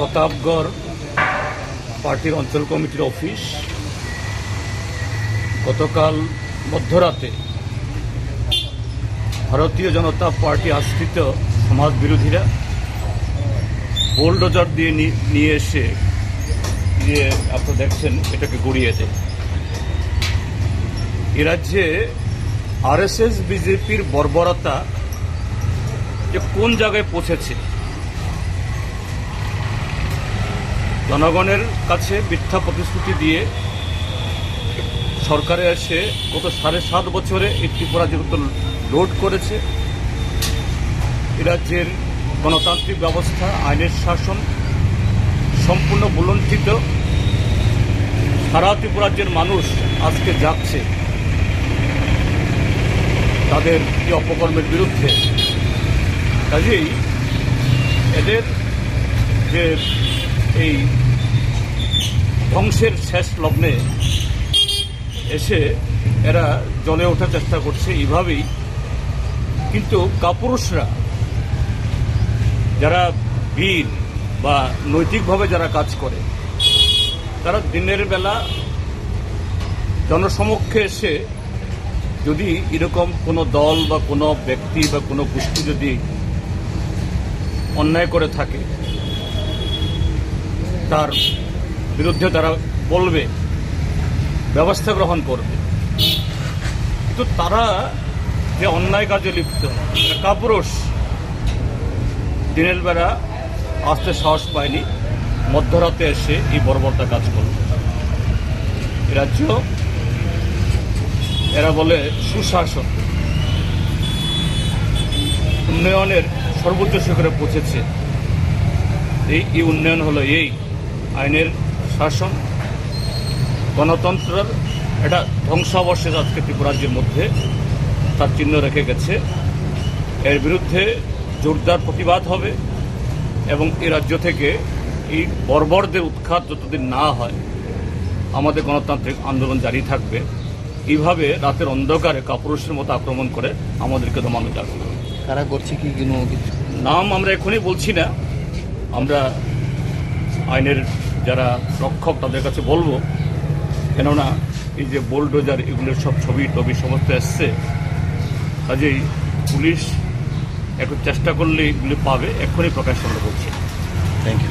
প্রতাপগড় পার্টির অঞ্চল কমিটির অফিস গতকাল মধ্যরাতে ভারতীয় জনতা পার্টি আশ্রিত সমাজ বিরোধীরা বোলডোজার দিয়ে নিয়ে এসে যে আপনারা দেখছেন, এটাকে গড়িয়ে দেয়। এ রাজ্যে আরএসএস, বিজেপির বর্বরতা যে কোন জায়গায় পৌঁছেছে জনগণের কাছে মিথ্যা প্রতিশ্রুতি দিয়ে সরকারে এসে গত সাড়ে সাত বছরে ত্রিপুরা যেহেতু লোড করেছে। রাজ্যের গণতান্ত্রিক ব্যবস্থা, আইনের শাসন সম্পূর্ণ বুলন্ঠিত সারা ত্রিপুরা রাজ্যের মানুষ আজকে যাচ্ছে তাদের এই অপকর্মের বিরুদ্ধে। কাজেই এদের যে এই ধ্বংসের শেষ লগ্নে এসে এরা জলে ওঠার চেষ্টা করছে এইভাবেই। কিন্তু কাপুরুষরা, যারা বীর বা নৈতিকভাবে যারা কাজ করে, তারা দিনের বেলা জনসমক্ষে এসে যদি এরকম কোনো দল বা কোনো ব্যক্তি বা কোনো গোষ্ঠী যদি অন্যায় করে থাকে, তার বিরুদ্ধে তারা বলবে, ব্যবস্থা গ্রহণ করবে। কিন্তু তারা যে অন্যায় কাজে লিপ্ত কাপুরুষ দিনের বেলা আসতে সাহস পায়নি, মধ্যরাতে এসে এই বর্বরতা কাজ করবে রাজ্য, এরা বলে সুশাসন। উন্নয়নের সর্বোচ্চ শিখরে পৌঁছেছে। এই উন্নয়ন হলো এই আইনের শাসন গণতন্ত্রের একটা ধ্বংসাবশেষ আজকে ত্রিপুরাজ্যের মধ্যে তার চিহ্ন রেখে গেছে। এর বিরুদ্ধে জোরদার প্রতিবাদ হবে এবং এ রাজ্য থেকে এই বর্বরদের উৎখাত যতদিন না হয় আমাদের গণতান্ত্রিক আন্দোলন জারি থাকবে। এইভাবে রাতের অন্ধকারে কাপুরুষের মতো আক্রমণ করে আমাদেরকে দমানো যাবে। কারা করছে কি নাম আমরা এখনই বলছি না। আমরা আইনের যারা রক্ষক তাদের কাছে বলব, কেননা এই যে বোলডোজার এগুলোর সব ছবি টবি সমস্ত এসছে, কাজেই পুলিশ একটু চেষ্টা করলে এগুলি পাবে এখনই প্রকাশ আমরা বলছি। Thank you